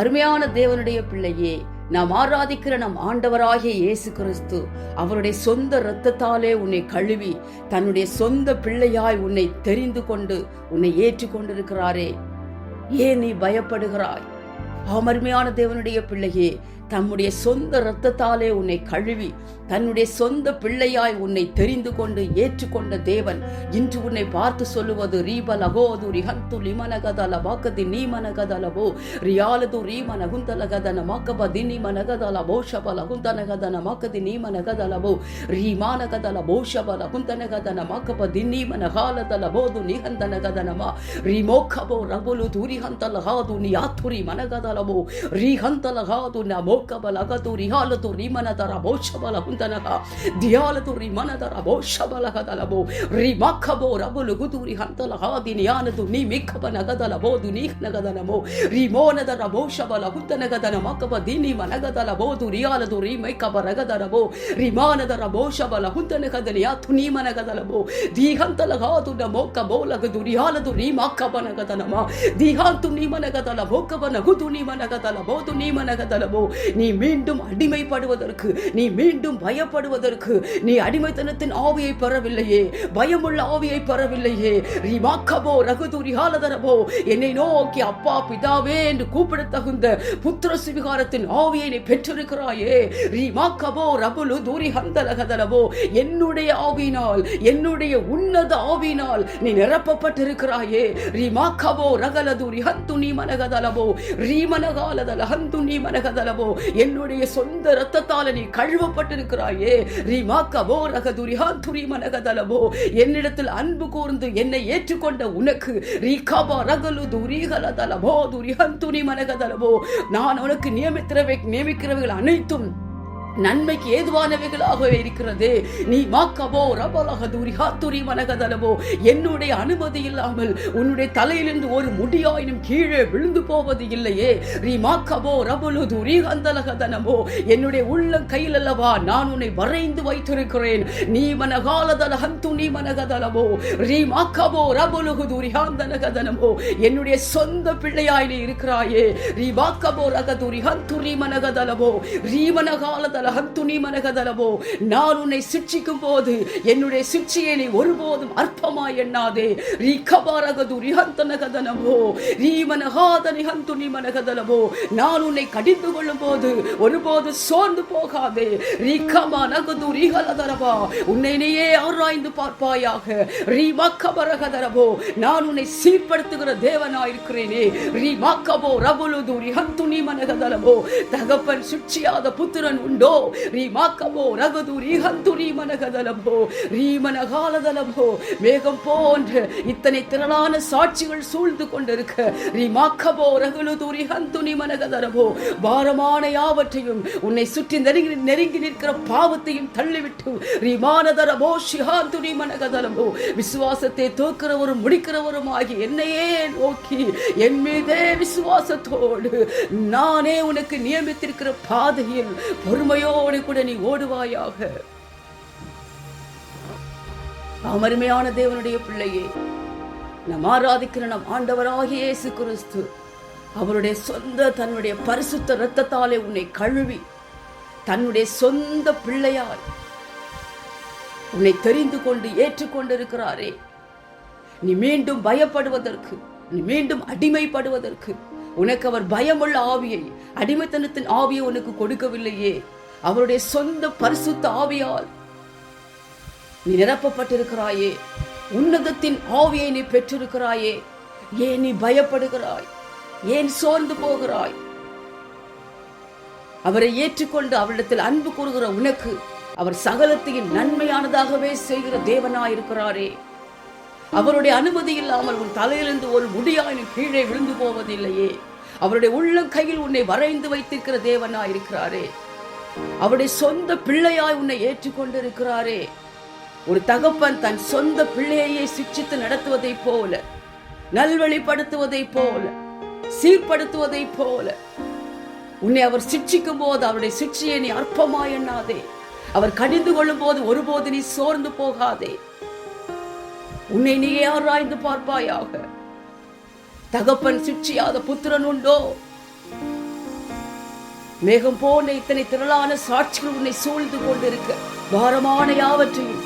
அருமையான தேவனுடைய பிள்ளையே நாம் ஆராதிக்கிற நம் ஆண்டவராகிய இயேசு கிறிஸ்து அவருடைய சொந்த இரத்தத்தாலே உன்னை கழுவி தன்னுடைய சொந்த பிள்ளையாய் உன்னை தெரிந்து கொண்டு உன்னை ஏற்றுக்கொண்டிருக்கிறாரே ஏன் நீ பயப்படுகிறாய்? ஆமருமையான தேவனுடைய பிள்ளையே தம்முடைய சொந்த இரத்தத்தாலே உன்னை கழுவி தன்னுடைய சொந்த பிள்ளையாய் உன்னை தெரிந்து கொண்டு ஏற்றுக்கொண்ட தேவன் இன்று உன்னை பார்த்து சொல்லுவது ரீபல் அகோது ரிஹந்து லிமனகதல வாக்கதி நீ மனகதலவோ ரியாலது ரீ மனகுந்தலகதன மாக்கப தினி மனகதல போஷபல குந்தனகதன மாக்கதி நீ மனகதலவோ ரீமானகதல போஷபல குந்தனகதன மாக்கப தினி மனகாலதல போது நிகந்தனகதனமா ரிமோக்கபோ ரகுலு துரிஹந்தல ஹாது நீ ஆத்துரி மனகதலவோ ரிஹந்தல ஹாது ந மோக்கபல அகது ரிஹாலது ரிமனதர போஷபல குந்த ಹುಂತನಗ ದಿಯಾಲತು ರಿಮನದರ ಬೋಷಬಲಗದಲವು ರಿಮಕ್ಕಬೋ ರಬುಲು ಗುದುರಿ ಹಂತಲಹಾದಿ ನಿಯಾನದು ನೀ ಮಿಕ್ಕಬ ನಗದಲಬೋದು ನೀ ನಗದನಮೋ ರಿಮೋನದರ ಬೋಷಬಲ ಹುಂತನಗದನ ಮಕ್ಕಬ ದಿನಿ ಮನಗದಲ ಬೋದು ರಿಯಾಲದು ರಿಮೈಕಬ ರಗದರಬೋ ರಿಮಾನದರ ಬೋಷಬಲ ಹುಂತನಗದನಿ ಯಾತು ನೀ ಮನಗದಲಬೋ ದೀಹಂತಲಹಾದು ನ ಮೋಕ ಬೋಲಗದು ರಿಯಾಲದು ರೀಮಾಕ್ಕಬನಗದನಮ திகாந்து நீ மனகதல போக்கவன குது நீ மனகதல போது நீ மனகதலவோ நீ மீண்டும் அடிமைப்படுவதற்கு நீ மீண்டும் பயப்படுவதற்கு நீ அடிமைத்தனத்தின் ஆவியை பெறவில்லையே. பயமுள்ள ஆவியை பெறவில்லையே. ரிமாக்கபோ ரகுது ஹாலதரபோ என்னை நோக்கி அப்பா பிதாவே என்று கூப்பிட தகுந்த புத்திர சுவிகாரத்தின் ஆவியை நீ பெற்றிருக்கிறாயே. ரிமாக்கபோ ரபுலு தூரி ஹந்தலகதரபோ என்னுடைய ஆவினால் என்னுடைய உன்னத ஆவினால் நீ நிரப்பப்பட்டிருக்கிறாயே. ரிமாக்கபோ ரகலது ரிஹந்து நீ மனகதலவோ ரீமனகாலதல ஹந்து நீ மனகதலவோ என்னுடைய சொந்த ரத்தத்தால நீ கழுவப்பட்டிருக்கிறாயே. ரிமாக்கபோ ரகது ரகதுரிஹா நீ மனகதலவோ என்னிடத்தில் அன்பு கூர்ந்து என்னை ஏற்றுக்கொண்ட உனக்கு. ரீகாபா ரகலு துரிகலதலவோ துரிஹன் துணி மனகதலவோ நான் உனக்கு நியமித்திரவை நியமிக்கிறவைகள் அனைத்தும் நன்மைக்கு ஏதுவானவைகளாகவே இருக்கிறது. நீ மாக்கபோ ரபலக தூரி ஹாத்துரி மனகதலவோ என்னுடைய அனுமதி இல்லாமல் உன்னுடைய தலையிலிருந்து ஒரு முடியாயினும் கீழே விழுந்து போவது இல்லையே. ரீ மாக்கபோ ரபலு தூரி கந்தலகதனமோ என்னுடைய உள்ள கையில் அல்லவா நான் உன்னை வரைந்து வைத்திருக்கிறேன். நீ மனகாலதல ஹந்து நீ மனகதலவோ ரீ மாக்கபோ ரபலுகு தூரி ஹந்தனகதனமோ என்னுடைய சொந்த பிள்ளையாய் நீ இருக்கிறாயே. ரீ மாக்கபோ ரகதுரி ஹந்துரி மனகதலவோ ரீமனகாலதல ஹந்துனி மனகதலவோ நான் உன்னை சிட்சிக்கும் போது என்னுடைய சிட்சியை நீ ஒருபோதும் அற்பமாய் எண்ணாதே. ரீகபாரகது ரிஹந்தனகதனமோ ரீமனகாதனி ஹந்துனி மனகதலவோ நான் உன்னை கடிந்து கொள்ளும் போது ஒருபோது சோர்ந்து போகாதே. ரீகமா நகது ரீகலதரவா உன்னை நீயே ஆராய்ந்து பார்ப்பாயாக. ரீமக்கபரகதரவோ நான் உன்னை சீர்படுத்துகிற தேவனாயிருக்கிறேனே. ரீமாக்கபோ ரபுலுது ரிஹந்துனி மனகதலவோ தகப்பன் சுட்சியாத புத்திரன் உண்டோ? ரீமாக்கபோ ரகது ரீஹந்து ரீமனகதலபோ ரீமனகாலதலபோ மேகம் போன்று இத்தனை திரளான சாட்சிகள் சூழ்ந்து கொண்டிருக்க ரீமாக்கபோ ரகுலு துரி ஹந்துனி மனகதரபோ பாரமான யாவற்றையும் உன்னை சுற்றி நெருங்கி நெருங்கி நிற்கிற பாவத்தையும் தள்ளிவிட்டு ரீமானதரபோ ஷிஹாந்துனி மனகதலபோ விசுவாசத்தை தோக்கிறவரும் முடிக்கிறவரும் ஆகி என்னையே நோக்கி என் மீதே விசுவாசத்தோடு நானே உனக்கு நியமித்திருக்கிற பாதையில் பொறுமை பொறுமையோடு கூட நீ ஓடுவாயாக. அமருமையான தேவனுடைய பிள்ளையே நம் ஆராதிக்கிற நம் ஆண்டவராகிய இயேசு கிறிஸ்து அவருடைய சொந்த தன்னுடைய பரிசுத்த இரத்தத்தாலே உன்னை கழுவி தன்னுடைய சொந்த பிள்ளையார் உன்னை தெரிந்து கொண்டு ஏற்றுக்கொண்டிருக்கிறாரே. நீ மீண்டும் பயப்படுவதற்கு நீ மீண்டும் அடிமைப்படுவதற்கு உனக்கு அவர் பயமுள்ள ஆவியை அடிமைத்தனத்தின் ஆவியை உனக்கு கொடுக்கவில்லையே. அவருடைய சொந்த பரிசுத்த ஆவியால் நீ நிரப்பப்பட்டிருக்கிறாயே. உன்னதத்தின் ஆவியை நீ பெற்றிருக்கிறாயே. ஏன் நீ பயப்படுகிறாய்? ஏன் சோர்ந்து போகிறாய்? அவரை ஏற்றுக்கொண்டு அவரிடத்தில் அன்பு கூறுகிற உனக்கு அவர் சகலத்தையும் நன்மையானதாகவே செய்கிற தேவனாயிருக்கிறாரே. அவருடைய அனுமதி இல்லாமல் உன் தலையிலிருந்து ஒரு முடியாயின் கீழே விழுந்து போவதில்லையே. அவருடைய உள்ளம் கையில் உன்னை வரைந்து வைத்திருக்கிற தேவனாயிருக்கிறாரே. அவருடைய சொந்த பிள்ளையாய் உன்னை ஏற்றுக்கொண்டிருக்கிறாரே. ஒரு தகப்பன் தன் சொந்த பிள்ளையையே சிக்ஷித்து நடத்துவதைப் போல நல்வழிப்படுத்துவதைப் போல சீர்படுத்துவதை போல. உன்னை அவர் சிக்ஷிக்கும் போது அவருடைய சிக்ஷையை நீ அற்பமா எண்ணாதே. அவர் கடிந்து கொள்ளும் போது ஒருபோது நீ சோர்ந்து போகாதே. உன்னை நீ ஆராய்ந்து பார்ப்பாயாக. தகப்பன் சிக்ஷியாத புத்திரன் உண்டோ? மேகம் போன்ற இத்தனை திரளான சாட்சிகள் உன்னை சூழ்ந்து கொண்டிருக்க. பாரமான யாவற்றையும்.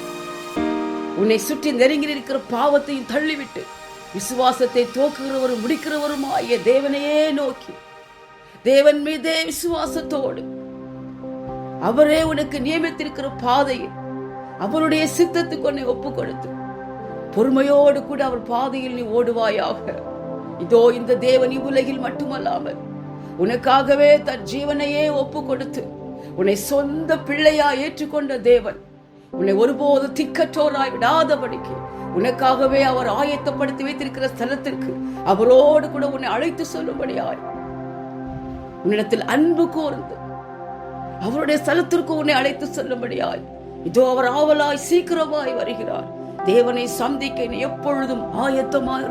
உன்னை சுற்றி நெருங்கி இருக்கிற பாவத்தையும் தள்ளிவிட்டு விசுவாசத்தை தோக்குகிறவரும் முடிக்கிறவருமாய தேவனையே நோக்கி. தேவன் மீதே விசுவாசத்தோடு. அவரே உனக்கு நியமித்திருக்கிற பாதையை அவருடைய சித்தத்துக்கு உன்னை ஒப்பு கொடுத்து பொறுமையோடு கூட அவர் பாதையில் நீ ஓடுவாயாக. இதோ இந்த தேவன் இவ்வுலகில் மட்டுமல்லாமல் உனக்காகவே தன் ஜீவனையே ஒப்பு கொடுத்து உன்னை சொந்த பிள்ளையா ஏற்றுக்கொண்ட தேவன் உன்னை ஒருபோது திக்கற்றோராய் விடாதபடிக்கு உனக்காகவே அவர் ஆயத்தப்படுத்தி வைத்திருக்கிற ஸ்தலத்திற்கு அவரோடு கூட உன்னை அழைத்து சொல்லும்படியாய். உன்னிடத்தில் அன்பு கூர்ந்து அவருடைய ஸ்தலத்திற்கு உன்னை அழைத்து செல்லும்படியாய். இதோ அவர் ஆவலாய் சீக்கிரமாய் வருகிறார். தேவனை சந்திக்க நீ எப்பொழுதும் ஆயத்தமாய்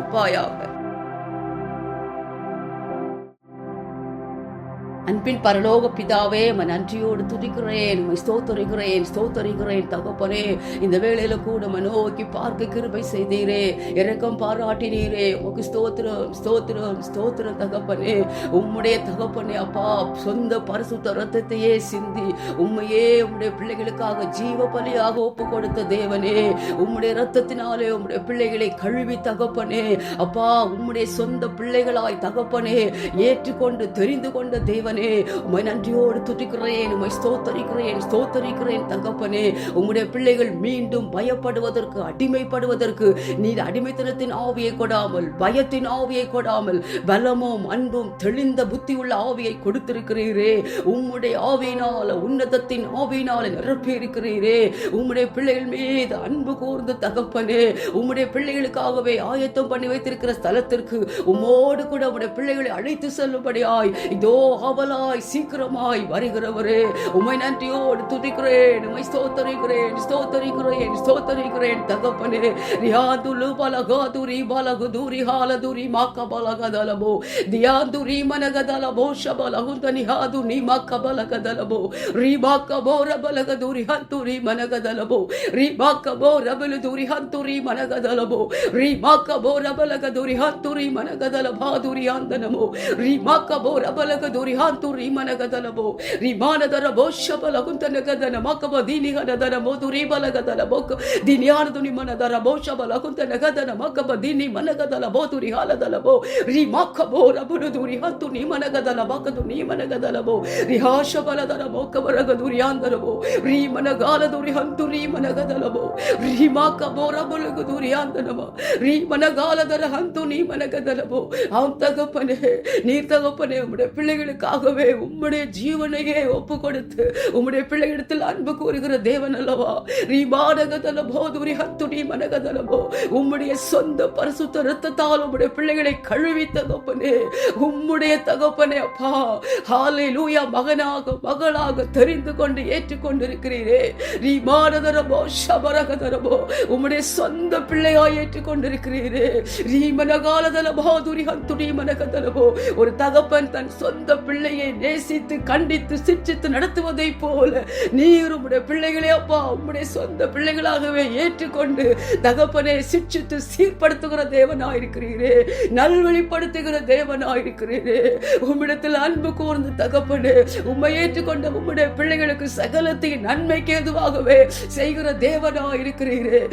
அன்பின் பரலோக பிதாவே உம்மை நன்றியோடு துதிக்கிறேன் உமை ஸ்தோத்தரிக்கிறேன் ஸ்தோத்தரிக்கிறேன் தகப்பனே. இந்த வேளையில கூட மனோக்கி நோக்கி பார்க்க கிருபை செய்தீரே. இறக்கம் பாராட்டினீரே. உமக்கு ஸ்தோத்திரம் ஸ்தோத்திரம் ஸ்தோத்திரம் தகப்பனே. உம்முடைய தகப்பனே அப்பா சொந்த பரிசுத்த ரத்தத்தையே சிந்தி உம்மையே உம்முடைய பிள்ளைகளுக்காக ஜீவ பலியாக ஒப்பு கொடுத்த தேவனே. உம்முடைய ரத்தத்தினாலே உம்முடைய பிள்ளைகளை கழுவி தகப்பனே. அப்பா உம்முடைய சொந்த பிள்ளைகளாய் தகப்பனே ஏற்றுக்கொண்டு தெரிந்து கொண்ட தேவன். தகப்பனே. உமை நன்றியோடு துதிக்கிறேன் உமை ஸ்தோத்தரிக்கிறேன் ஸ்தோத்தரிக்கிறேன் தகப்பனே. உம்முடைய பிள்ளைகள் மீண்டும் பயப்படுவதற்கு அடிமைப்படுவதற்கு நீர் அடிமைத்தனத்தின் ஆவியை கொடாமல் பயத்தின் ஆவியை கொடாமல் பலமும் அன்பும் தெளிந்த புத்தி உள்ள ஆவியை கொடுத்திருக்கிறீரே. உம்முடைய ஆவியினால உன்னதத்தின் ஆவியினால நிரப்பி இருக்கிறீரே உம்முடைய பிள்ளைகள் மீது அன்பு கூர்ந்து தகப்பனே. உம்முடைய பிள்ளைகளுக்காகவே ஆயத்தம் பண்ணி வைத்திருக்கிற ஸ்தலத்திற்கு உம்மோடு கூட உம்முடைய பிள்ளைகளை அழைத்து செல்லும்படியாய் இதோ அவர் தேவலாய் சீக்கிரமாய் வருகிறவரே. உமை நன்றியோடு துதிக்கிறேன் உமை ஸ்தோத்தரிக்கிறேன் ஸ்தோத்தரிக்கிறேன் ஸ்தோத்தரிக்கிறேன். தகப்பனே ரியாதுலு பலகாதுரி பலகுதுரி ஹாலதுரி மாக்க பலகதலபோ. தியாதுரி மனகதலபோ ஷபலகுந்த நிஹாது நீ மாக்க பலகதலபோ. ரீபாக்க போ ரபலகதுரி ஹந்துரி மனகதலபோ. ரீபாக்க போ ரபலு துரி ஹந்துரி மனகதலபோ. ரீமாக்க போ ரபலகதுரி ஹந்துரி மனகதலபாதுரி ஆந்தனமோ. ரீமாக்க போ ரபலகதுரி ஹா ಬಲಗದೂರಿ ಹಂತುರಿ ಮನಗದಲಬೋ ರೀಮಾನದರ ಬೋಷ ಬಲಗುಂತನ ಗದನ ಮಕಬ ದೀನಿಗನದರ ಮೋದುರಿ ಬಲಗದಲ ಬೋಕ ದಿನ್ಯಾನದು ನಿಮ್ಮನದರ ಬೋಷ ಬಲಗುಂತನ ಗದನ ಮಕಬ ದಿನಿ ಮನಗದಲ ಬೋದುರಿ ಹಾಲದಲ ಬೋ ರೀಮಾಕ ಬೋರ ಬುಡುದುರಿ ಹಂತು ನೀ ಮನಗದಲ ಮಕದು ನೀ ಮನಗದಲಬೋ ರಿಹಾಶ ಬಲದರ ಮೋಕ ಬರಗದು ರಿಯಾಂದರಬೋ ರೀ ಮನಗಾಲದು ರಿ ಹಂತು ರೀ ಮನಗದಲಬೋ ರೀ ಮಾಕ ಬೋರ ಬಲಗದು ರಿಯಾಂದನಮ ರೀ மனகாலதர ஹந்து நீ மனகதலபோ அவன் தகப்பனே நீர் தகப்பனே உம்முடைய ஆகவே உம்முடைய ஜீவனையே ஒப்பு கொடுத்து உம்முடைய பிள்ளையிடத்தில் அன்பு கூறுகிற தேவன் அல்லவா? நீ மானகதல துரி ஹத்துடி நீ மனகதலபோ உம்முடைய சொந்த பரிசுத்த ரத்தத்தால் உம்முடைய பிள்ளைகளை கழுவி தகப்பனே உம்முடைய தகப்பனே அப்பா. ஹாலே லூயா மகனாக மகளாக தெரிந்து கொண்டு ஏற்றுக்கொண்டிருக்கிறீரே. நீ மானதரபோ சபரகதரபோ உம்முடைய சொந்த பிள்ளையாய் ஏற்றுக்கொண்டிருக்கிறீரே. நீ ரீமனகாலதல துரி ஹத்துடி மனகதலபோ ஒரு தகப்பன் தன் சொந்த பிள்ளை பிள்ளையை நேசித்து கண்டித்து சிட்சித்து நடத்துவதை போல நீர் உம்முடைய பிள்ளைகளே அப்பா உம்முடைய சொந்த பிள்ளைகளாகவே ஏற்றுக்கொண்டு தகப்பனை சிட்சித்து சீர்படுத்துகிற தேவனாயிருக்கிறீரே. நல்வழிப்படுத்துகிற தேவனாயிருக்கிறீரே. உம்மிடத்தில் அன்பு கூர்ந்து தகப்பனே உம்மை ஏற்றுக்கொண்ட உம்முடைய பிள்ளைகளுக்கு சகலத்தையும் நன்மைக்கு ஏதுவாகவே செய்கிற தேவனா இருக்கிறீரே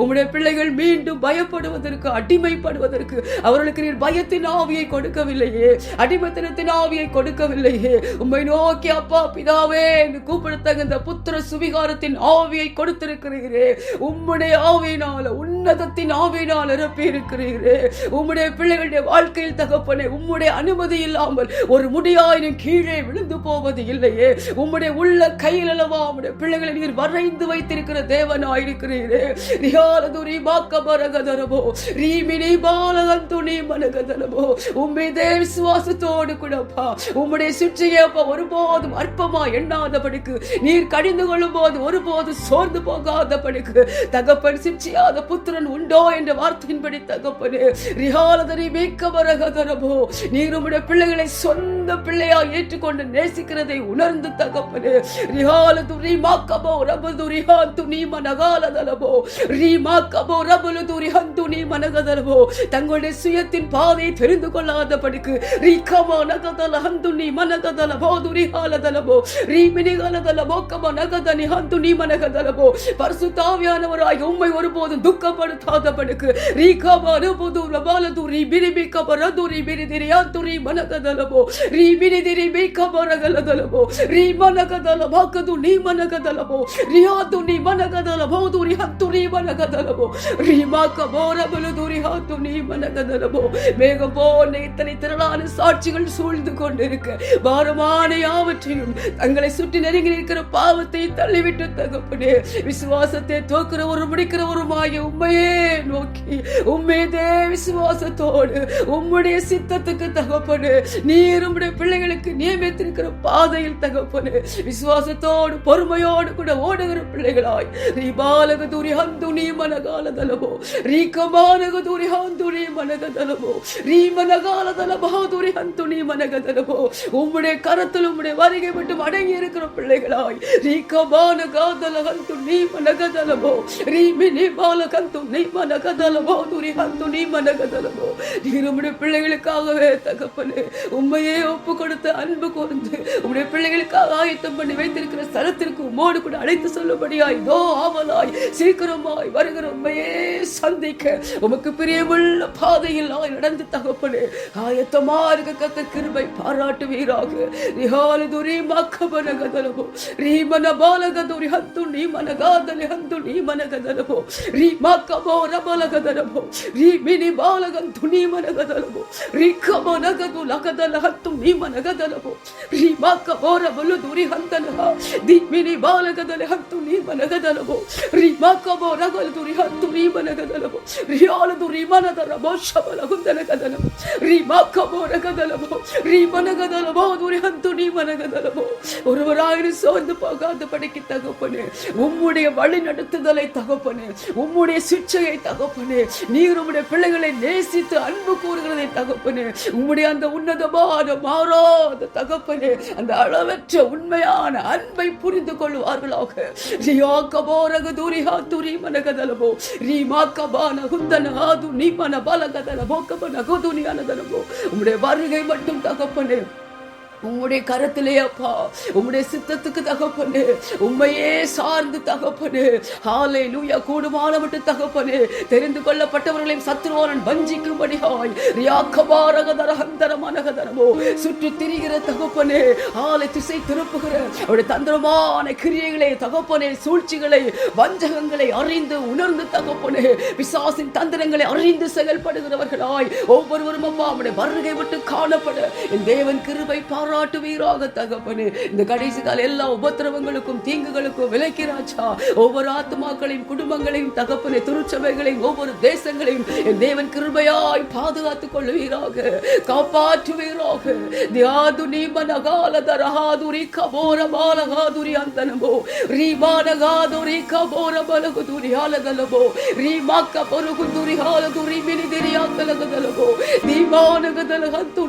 உம்முடைய பிள்ளைகள் மீண்டும் பயப்படுவதற்கு அடிமைப்படுவதற்கு அவர்களுக்கு நீர் பயத்தின் ஆவியை கொடுக்கவில்லையே. அடிமத்தனத்தின் ஆவியை கொடுக்கவில்லையே. உம்மை நோக்கி அப்பா பிதாவே என்று கூப்பிடத்தகுந்த புத்திர சுவிகாரத்தின் ஆவியை கொடுத்திருக்கிறீரே. உம்முடைய ஆவியினால உன்னதத்தின் ஆவியினால் நிரப்பி இருக்கிறீரே உம்முடைய பிள்ளைகளுடைய வாழ்க்கையில் தகப்பனே உம்முடைய அனுமதி இல்லாமல் ஒரு முடியாயினும் கீழே விழுந்து போவது இல்லையே. உம்முடைய உள்ள கையில் அல்லவா உம்முடைய பிள்ளைகளை நீர் வரைந்து வைத்திருக்கிற தேவனாயிருக்கிறீரே. ரியாலதுரி பாக்கபரகதரபோ ரீமினி பாலகந்துணி மனகதரபோ உம்மிதே விசுவாசத்தோடு கூடப்பா. உம்முடைய சுற்றியே அப்பா ஒருபோதும் அற்பமா எண்ணாதபடிக்கு. நீர் கடிந்து கொள்ளும் போது ஒருபோதும் சோர்ந்து போகாதபடிக்கு. தகப்பன் சிற்றியாத புத்திரன் உண்டோ என்ற வார்த்தையின்படி தகப்பனே ரிஹாலதனை மீக்க வரகதரபோ நீர் உம்முடைய பிள்ளைகளை சொந்த பிள்ளையா ஏற்றுக்கொண்டு நேசிக்கிறதை உணர்ந்து தகப்பனே ரிஹால துரி மாக்கபோ ரபு துரி ஹாந்து நீ மனகாலதலபோ. ரீ மாக்கபோ ரபுலு துரி ஹந்து நீ மனகதலபோ. தங்களுடைய சுயத்தின் பாதை தெரிந்து கொள்ளாதபடிக்கு. ரீகமா நகதல ஹந்துனி மனகதல போதுரி காலதலபோ ரீமினி காலதலபோ கம நகதனி ஹந்துனி மனகதலபோ பரிசுத்தாவியானவராய் உம்மை ஒருபோதும் துக்கப்படுத்தாதபடிக்கு. ரீகமா அனுபுதுல பாலதுரி பிரிபி கபரதுரி பிரிதிரி அந்துரி மனகதலபோ ரீபிரிதிரி பிகபரகலதலபோ ரீ மனகதல பாக்கது நீ மனகதலபோ ரியாது நீ மனகதலபோ துரி ஹத்துரி மனகதலபோ ரீமா கபோரபலதுரி ஹாத்து நீ மனகதலபோ மேகம் போன்ற இத்தனை திரளான சாட்சிகள் சூழ்ந்து கொண்டிருக்க பாரமான யாவற்றையும் தங்களை சுற்றி நெருங்கி இருக்கிற பாவத்தை தள்ளிவிட்டு தகப்பனே விசுவாசத்தை தோக்கிற ஒரு முடிக்கிற ஒரு மாய உண்மையே நோக்கி உண்மையதே விசுவாசத்தோடு உம்முடைய சித்தத்துக்கு தகப்பனு நீர் உம்முடைய பிள்ளைகளுக்கு நியமித்திருக்கிற பாதையில் தகப்பனு விசுவாசத்தோடு பொறுமையோடு கூட ஓடுகிற பிள்ளைகளாய் நீ பாலக தூரி ஹந்துனி மனகாலதலமோ ரீக்கமானக துரி ஹந்துனி மனகதலமோ ரீ மனகாலதலபோதுரி ஹந்துனி மனகதலமோ உம்முடைய கரத்தில் உம்முடைய வருகை மட்டும் அடங்கி இருக்கிற பிள்ளைகளாய். ரீ காதல ஹந்து நீ பால கந்து நீ மனகதலமோ துரி ஹந்து நீ மனகதலமோ நீர் உம்முடைய பிள்ளைகளுக்காகவே தகப்பனு உண்மையே ஒப்பு கொடுத்து அன்பு கூர்ந்து உம்முடைய பிள்ளைகளுக்காக ஆயத்தம் பண்ணி வைத்திருக்கிற ஸ்தலத்திற்கு உம்மோடு கூட அழைத்து சொல்லும்படியாய் தோ ஆவலாய் சீக்கிரமாய் வருகிற உண்மையே சந்திக்க. உமக்கு பிரியமுள்ள பாதையில் நான் கடந்து தகப்பனே ஆயத்த மார்க்க கத்த கிருபை பாராட்டுவீராக ரிஹாலு துரி மக்கபன கதலவோ ரீமன பாலகதுரி ஹந்து நீ மனகாதலி ஹந்து நீ மனகதலவோ ரீ மக்கபோ ரபலகதலவோ ரீ மினி பாலகந்து நீ மனகதலவோ ரீ கமனகது லகதல ஹத்து நீ மனகதலவோ ரீ மக்கபோ ரபலு துரி ஹந்தலஹ தி மினி பாலகதலி ஹத்து நீ மனகதலவோ ரீ மக்கபோ ரகலு துரி ஹத்து நீ மனகதலவோ ரிஹாலு துரி மனதரபோ ஷபலகுந்தல கதலமோ ரீமா கபோர கதலமோ ரீமன கதலமோ ஒரு அந்த ரீமன கதலமோ ஒருவராயிரம் சோர்ந்து போகாத படிக்கு தகப்பனு. உம்முடைய வழி நடத்துதலை தகப்பனு. உம்முடைய சிக்ஷையை தகப்பனு. நீர் உம்முடைய பிள்ளைகளை நேசித்து அன்பு கூறுகிறதை தகப்பனு. உம்முடைய அந்த உன்னதமான மாறாத தகப்பனு அந்த அளவற்ற உண்மையான அன்பை புரிந்து கொள்வார்களாக. ரியா கபோரக தூரிஹா துரி மனகதலமோ ரீமா கபான குந்தன ஆது நீ மன பலகதல போக்கப தகப்பன் குதுனி அனதலபோ உம்முடைய வருகை மட்டும் தகப்பனே. உம்முடைய கரத்திலே அப்பா உம்முடைய சித்தத்துக்கு தகப்பனு உண்மையே சார்ந்து தகப்பனு ஆலை லூயா கூடுமான மட்டும் தகப்பனு தெரிந்து கொள்ளப்பட்டவர்களையும் சத்ருவாரன் வஞ்சிக்கும்படியாய் ரியாக்கபாரகதர ஹந்தரமனகதரமோ சுற்றி திரிகிற தகப்பனு ஆலை திசை திருப்புகிற அவருடைய தந்திரமான கிரியைகளை தகப்பனே சூழ்ச்சிகளை வஞ்சகங்களை அறிந்து உணர்ந்து தகப்பனு விசாசின் தந்திரங்களை அறிந்து செயல்படுகிறவர்களாய் ஒவ்வொருவரும் அப்பா அவருடைய வருகை விட்டு காணப்பட என் தேவன் கிருபை பாராட்டுவீராக தகப்பனு. இந்த கடைசி கால எல்லா உபத்திரவங்களுக்கும் தீங்குகளுக்கும் விலைக்கிறாச்சா ஒவ்வொரு ஆத்மாக்களையும் குடும்பங்களையும் தகப்பனை திருச்சபைகளையும் ஒவ்வொரு தேசங்களையும் என் தேவன் கிருபையாய் பாதுகாத்துக் கொள்ளுவீராக. காப்பாற்றுவீராக. தியாது நீமனகாலதரஹாதுரி கபோர பாலகாதுரி அந்தனமோ. ரீமானகாதுரி கபோர பலகுதுரி ஆலகலமோ. ரீமாக்க பொருகுதுரி ஆலதுரி மினிதிரி ஆந்தலகதலமோ. தீமானகதலகந்து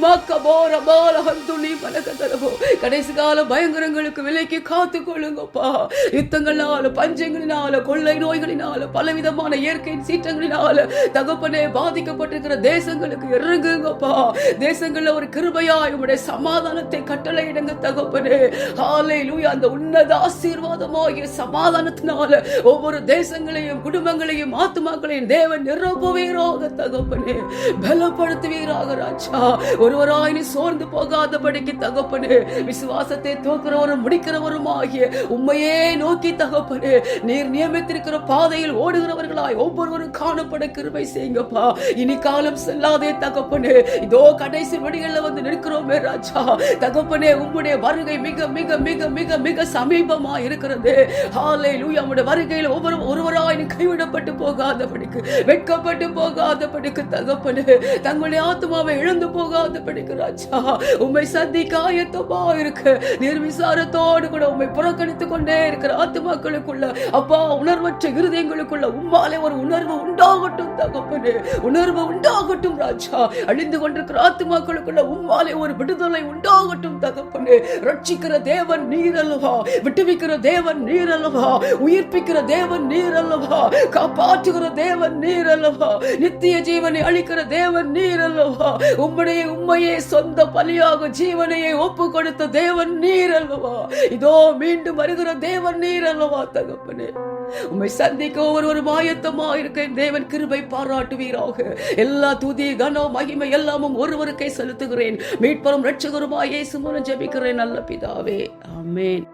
நீமனகாலதலமோ ரீமாக்கபோர கடைசி கால பயங்கரங்களுக்கு விலைக்கு காத்து கொள்ளுங்கப்பா யுத்தங்களால பஞ்சங்களினால கொள்ளை நோய்களினால பலவிதமான இயற்கை சீற்றங்களினால தகப்பனே பாதிக்கப்பட்டிருக்கிற தேசங்களுக்கு இறங்குங்கப்பா. தேசங்கள்ல ஒரு கிருபையா உடைய சமாதானத்தை கட்டளையிடுங்க தகப்பனே. ஹாலே அந்த உன்னத ஆசீர்வாதமாகிய சமாதானத்தினால ஒவ்வொரு தேசங்களையும் குடும்பங்களையும் ஆத்மாக்களையும் தேவன் நிரப்புவீராக தகப்பனே. பலப்படுத்துவீராக ராஜா. ஒருவராய் நீ சோர்ந்து போகாதபடிக்கு தகப்பனு விசுவாசத்தை தோக்கிறவரும் முடிக்கிறவரும் ஆகிய உண்மையே நோக்கி தகப்பனு நீர் நியமித்திருக்கிற பாதையில் ஓடுகிறவர்களாய் ஒவ்வொருவரும் காணப்பட கிருபை செய்யுங்கப்பா. இனி காலம் செல்லாதே தகப்பனு. இதோ கடைசி வழிகளில் வந்து நிற்கிறோமே ராஜா. தகப்பனே உம்முடைய வருகை மிக மிக மிக மிக மிக சமீபமா இருக்கிறது. ஹாலே லூயா உம்முடைய வருகையில் ஒவ்வொரு ஒருவராய் நீ கைவிடப்பட்டு போகாதபடிக்கு வெட்கப்பட்டு போகாதபடிக்கு தகப்பனு தங்களுடைய ஆத்மாவை இழந்து போகாத படிக்க ராஜா உண்மை சந்திக்க ஆயத்தமா இருக்கு. நிர்விசாரத்தோடு கூட உண்மை புறக்கணித்துக் கொண்டே இருக்கிற ஆத்மாக்களுக்குள்ள அப்பா உணர்வற்ற இருதயங்களுக்குள்ள உம்மாலே ஒரு உணர்வு உண்டாகட்டும் தகப்பனே. உணர்வு உண்டாகட்டும் ராஜா. அழிந்து கொண்டிருக்கிற ஆத்மாக்களுக்குள்ள உம்மாலே ஒரு விடுதலை உண்டாகட்டும் தகப்பனே. ரட்சிக்கிற தேவன் நீர் அல்லவா விட்டுவிக்கிற தேவன் நீர் அல்லவா உயிர்ப்பிக்கிற தேவன் நீர் அல்லவா காப்பாற்றுகிற தேவன் நீர் அல்லவா நித்திய ஜீவனை அளிக்கிற தேவன் நீர் அல்லவா உம்முடைய உண்மையே சொந்த பலியாக ஜீவனையை ஒப்பு கொடுத்த தேவன் நீர் அல்லவா? இதோ மீண்டும் வருகிற தேவன் நீர் அல்லவா தகப்பனே? உம்மை சந்திக்க ஒவ்வொரு மாயத்தமா இருக்க தேவன் கிருபை பாராட்டுவீராக. எல்லா துதி கன மகிமை எல்லாமும் ஒருவருக்கே செலுத்துகிறேன். மீட்பரும் ரட்சகருமாயே சுமரம் ஜபிக்கிறேன் நல்ல பிதாவே. ஆமென்.